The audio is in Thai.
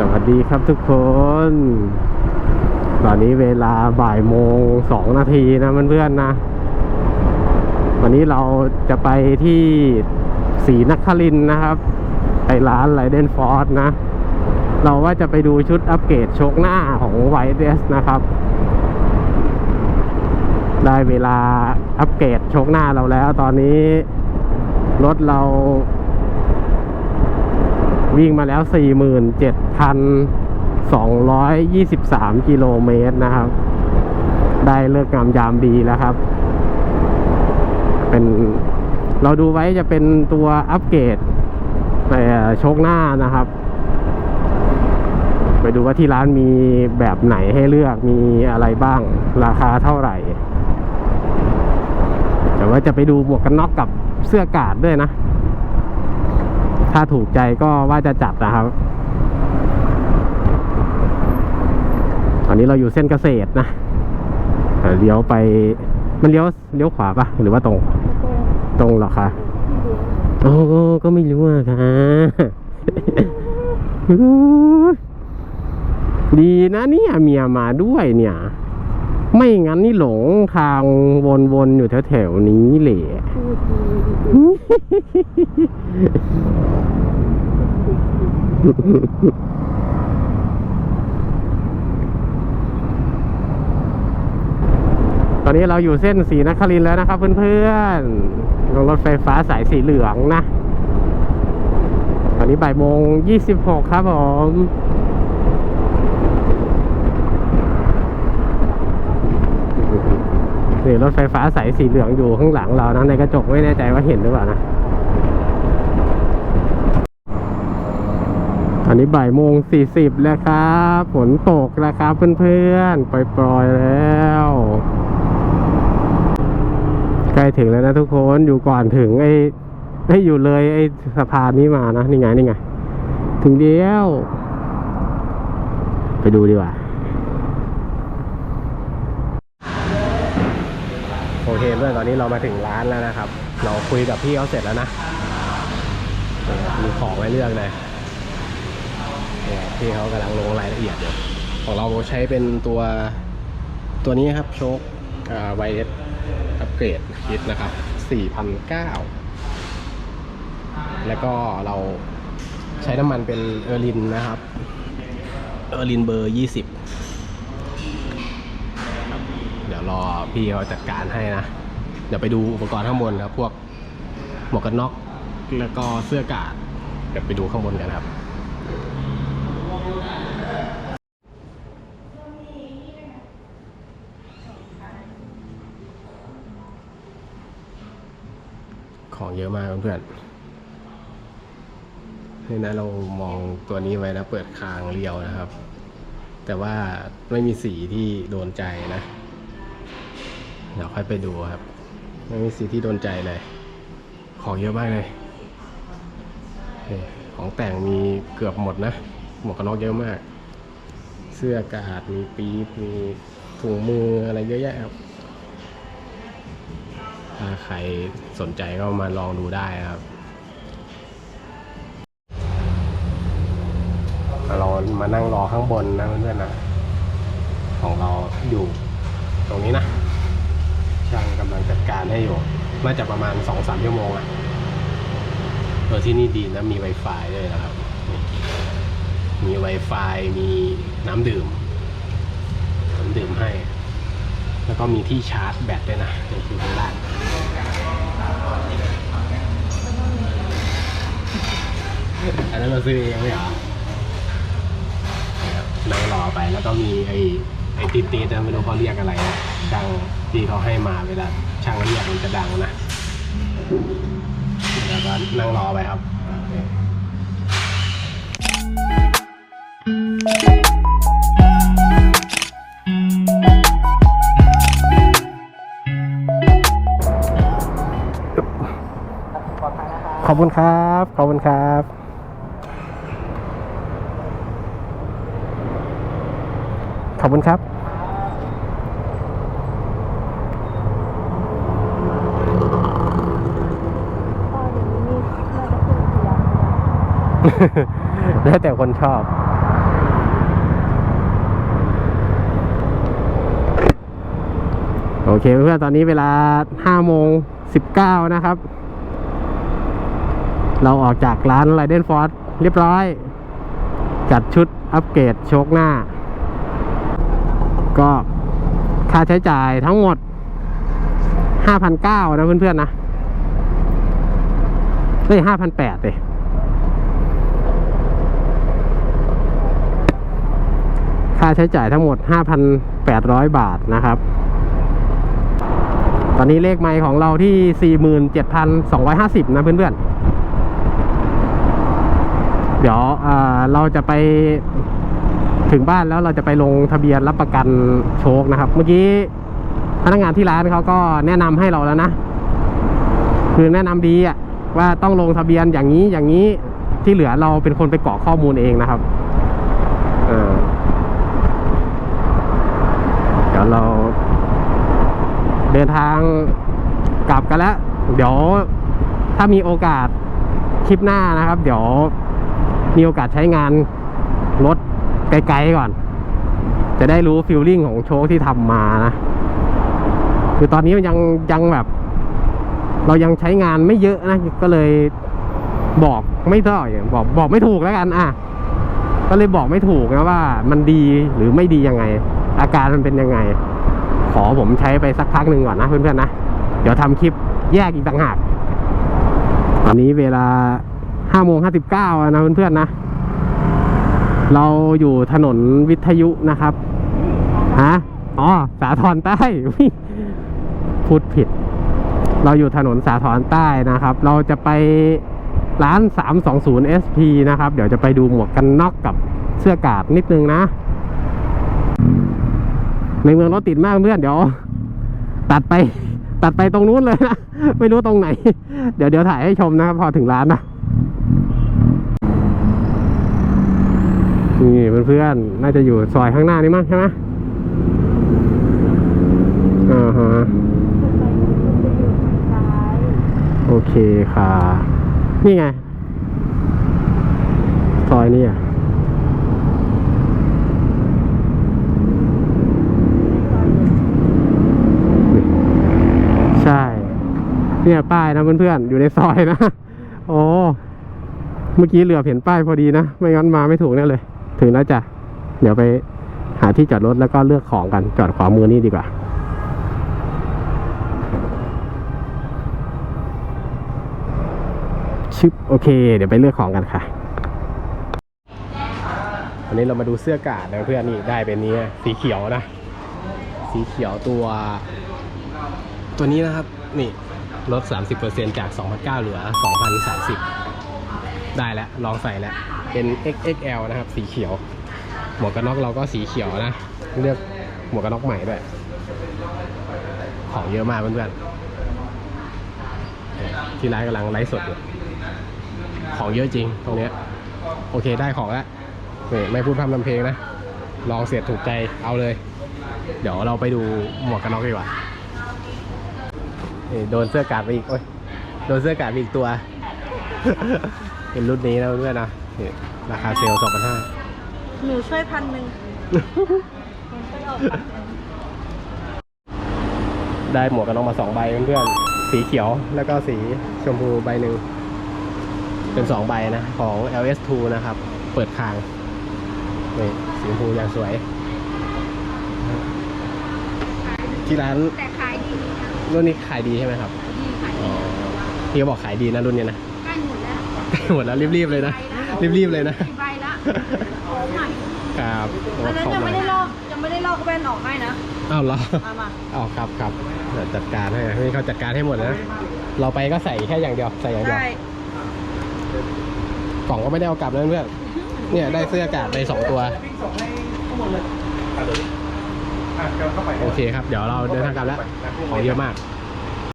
สวัสดีครับทุกคน ตอนนี้เวลาบ่ายโมงสองนาทีนะเพื่อนๆนะ วันนี้เราจะไปที่ศรีนครินนะครับ ไปร้านไรเดนฟอร์ดนะ เราว่าจะไปดูชุดอัปเกรดโชคหน้าของไวเดสนะครับ ได้เวลาอัปเกรดโชคหน้าเราแล้ว ตอนนี้รถเรา วิ่งมาแล้ว 47,223 กิโลเมตรนะครับ ได้เลิกงามยามดีแล้วครับ เป็นเราดูไว้จะเป็นตัวอัปเกรดแต่โชคหน้านะครับ ไปดูว่าที่ร้านมีแบบไหนให้เลือกมีอะไรบ้าง ราคาเท่าไหร่ แต่ว่าจะไปดูหมวกกันน็อกกับเสื้อกาดด้วยนะ ถ้าถูกใจก็ว่าจะจัดนะครับตอนนี้เราอยู่เส้นเกษตรนะเเลี้ยวไปมันเลี้ยวเลี้ยวขวาปะหรือว่าตรง ตรงหรอคะโอ้ก็ไม่รู้อะค่ะดีนะเนี่ยเมียมาด้วยเนี่ย ไม่งั้นนี่หลงทางวนๆอยู่แถวๆนี้แหละ ตอนนี้เราอยู่เส้นสีนครินแล้วนะครับเพื่อนๆลงรถไฟฟ้าสายสีเหลืองนะ ตอนนี้บ่ายโมงยี่สิบหกครับผม นี่รถไฟฟ้าสายสีเหลืองอยู่ข้างหลังเรานะในกระจกไม่แน่ใจว่าเห็นหรือเปล่านะอันนี้บ่ายโมงสี่สิบแล้วครับฝนตกแล้วครับเพื่อนๆปล่อยๆแล้ว ใกล้ถึงแล้วนะทุกคนอยู่ก่อนถึงไอ้ไม่อยู่เลยไอ้สะพานนี้มานะนี่ไงนี่ไง ถึงเดียว ไปดูดีกว่า โอเคเพื่อนตอนนี้เรามาถึงร้านแล้วนะครับ เราคุยกับพี่เขาเสร็จแล้วนะมีของให้เลือกเลยเนี่ยพี่เขากำลังลงรายละเอียดอยู่ของเราใช้เป็นตัวตัวนี้ครับโชคไวเอสอัปเกรดคิดนะครับ4,009แล้วก็เราใช้น้ำมันเป็นเออร์ลินนะครับ เออร์ลินเบอร์ 20 รอพี่เขาจัดการให้นะ เดี๋ยวไปดูอุปกรณ์ข้างบนครับ พวกหมวกกันน็อกแล้วก็เสื้อกาดเดี๋ยวไปดูข้างบนกันครับของเยอะมากเพื่อนนี่นะเรามองตัวนี้ไว้นะ เปิดคางเรียวนะครับ แต่ว่าไม่มีสีที่โดนใจนะ เดี๋ยวค่อยไปดูครับไม่มีสีที่โดนใจเลย ของเยอะมากเลยของแต่งมีเกือบหมดนะ หมวกกันน็อกเยอะมาก เสื้อกาดมีปี๊บมีถุงมืออะไรเยอะแยะครับถ้าใครสนใจก็มาลองดูได้ครับ เรามานั่งรอข้างบนนะเพื่อนๆนะ ของเราอยู่ตรงนี้นะ ลังจัดการให้อยู่ น่าจะประมาณสองสามชั่วโมงอะเออที่นี่ดีนะมี Wi-Fi ด้วยนะครับ มี Wi-Fi มีน้ำดื่ม น้ำดื่มให้ แล้วก็มีที่ชาร์จแบตด้วยนะอยู่ข้างล่างอันนั้นเราซื้อเองไหมเหรอนะครับนั่งรอไปแล้วก็มีไอ้ ไอ้ตีตีนะไม่รู้เขาเรียกอะไรนะช่างที่เขาให้มาเวลาช่างเรียกมันจะดังนะแล้วก็นั่งรอไปครับขอบคุณครับ ขอบคุณครับ ขอบคุณครับแล้วแต่คนชอบ โอเคเพื่อนตอนนี้เวลา5โมง19 นะครับ เราออกจากร้านไรเดนฟอร์ดเรียบร้อย จัดชุดอัปเกรดโชคหน้า ก็ค่าใช้จ่ายทั้งหมด 5,900 นะเพื่อนๆนะเฮ้ย5,800เลยค่าใช้จ่ายทั้งหมด 5,800 บาทนะครับ ตอนนี้เลขไมค์ของเราที่ 47,250 นะเพื่อนๆ เดี๋ยวเเราจะไป ถึงบ้านแล้วเราจะไปลงทะเบียนรับประกันโชคนะครับ เมื่อกี้พนักงานที่ร้านเขาก็แนะนำให้เราแล้วนะ คือแนะนำดีอะว่าต้องลงทะเบียนอย่างนี้อย่างนี้ที่เหลือเราเป็นคนไปกรอกข้อมูลเองนะครับเออเดี๋ยวเราเดินทางกลับกันแล้ว เดี๋ยวถ้ามีโอกาสคลิปหน้านะครับ เดี๋ยวมีโอกาสใช้งานรถ ไกลๆก่อน จะได้รู้ฟิลลิ่งของโชคที่ทำมานะ คือตอนนี้มันยังยังแบบ เรายังใช้งานไม่เยอะนะ ก็เลยบอกไม่ได้บอกบอกไม่ถูกแล้วกัน อะ ก็เลยบอกไม่ถูกนะว่า มันดีหรือไม่ดียังไง อาการมันเป็นยังไง ขอผมใช้ไปสักพักหนึ่งก่อนนะเพื่อนๆนะ เดี๋ยวทำคลิปแยกอีกต่างหากตอนนี้เวลาห้าโมงห้าสิบเก้านะเพื่อนๆนะ เราอยู่ถนนวิทยุนะครับ ฮะ อ๋อ สาทรใต้ พูดผิด เราอยู่ถนนสาทรใต้นะครับ เราจะไปร้าน 320 SP นะครับ เดี๋ยวจะไปดูหมวกกันน็อกกับเสื้อกาดนิดนึงนะ ในเมืองรถติดมากเพื่อน เดี๋ยว ตัดไป ตัดไปตรงนู้นเลยนะ ไม่รู้ตรงไหน เดี๋ยวเดี๋ยวถ่ายให้ชมนะครับ พอถึงร้านนะนี่ เพื่อนๆ น่าจะอยู่ซอยข้างหน้านี้มั้งใช่ไหมอ่าฮะโอเคค่ะ นี่ไง ซอยนี้อะใช่ เนี่ยป้ายนะเพื่อนๆ อยู่ในซอยนะ โอ้ เมื่อกี้เหลือเห็นป้ายพอดีนะ ไม่งั้นมาไม่ถูกแน่เลย ถึงแล้วจ้ะ เดี๋ยวไปหาที่จอดรถแล้วก็เลือกของกัน จอดขวามือนี่ดีกว่า ชึบโอเค เดี๋ยวไปเลือกของกันค่ะวันนี้เรามาดูเสื้อกาดนะเพื่อนนี่ได้เป็นนี้สีเขียวนะ สีเขียวตัว ตัวนี้นะครับ นี่ลด 30%จาก2,900เหลือ 2,030 ได้แล้วลองใส่แล้วเป็น XXL นะครับ สีเขียว หมวกกันน็อกเราก็สีเขียวนะ เลือกหมวกกันน็อกใหม่ด้วย ของเยอะมากเพื่อนๆที่ร้านกำลังไลฟ์สดอยู่ของเยอะจริงตรงเนี้ยโอเคได้ของแล้วไม่พูดพร่ำทำเพลงนะ ลองเสียดถูกใจเอาเลย เดี๋ยวเราไปดูหมวกกันน็อกดีกว่าโดนเสื้อกาดไปอีกโอ้ยโดนเสื้อกาดไปอีกตัว เป็นรุ่นนี้นะเพื่อนๆนะนี่ราคาเซลล์สองพันห้าหนูช่วยพันหนึ่งได้หมวกกันน็อกมาสองใบเพื่อนๆสีเขียวแล้วก็สีชมพูใบหนึ่งเป็นสองใบนะ ของ LS2 นะครับ เปิดคางนี่สีชมพูอย่างสวย ที่ร้านแต่ขายดีนะรุ่นนี้ขายดีใช่ไหมครับดีขายอ๋ดีอพี่ก็บอกขายดีนะรุ่นเนี้ยนะ ใกล้หมดแล้วใกล้หมดแล้วรีบๆเลยนะ รีบๆเลยนะใบละของใหม่ครับโอ้อันนั้นของยังใหไม่ม่ได้ลอกยังไม่ได้ลอกแว่นออกให้นะอ้าวเหรอมามาอ๋อครับครับเดี๋ยวจัดการให้ให้เขาจัดการให้หมดนะเราไปก็ใส่แค่อย่างเดียวใส่อย่างเดียว ใช่กล่องก็ไม่ได้เอากลับนะเพื่อนเนี่ยได้เสื้ออากาศไปสองตัวโอเคครับ เดี๋ยวเราเดินทางกลับแล้ว ของเยอะมากค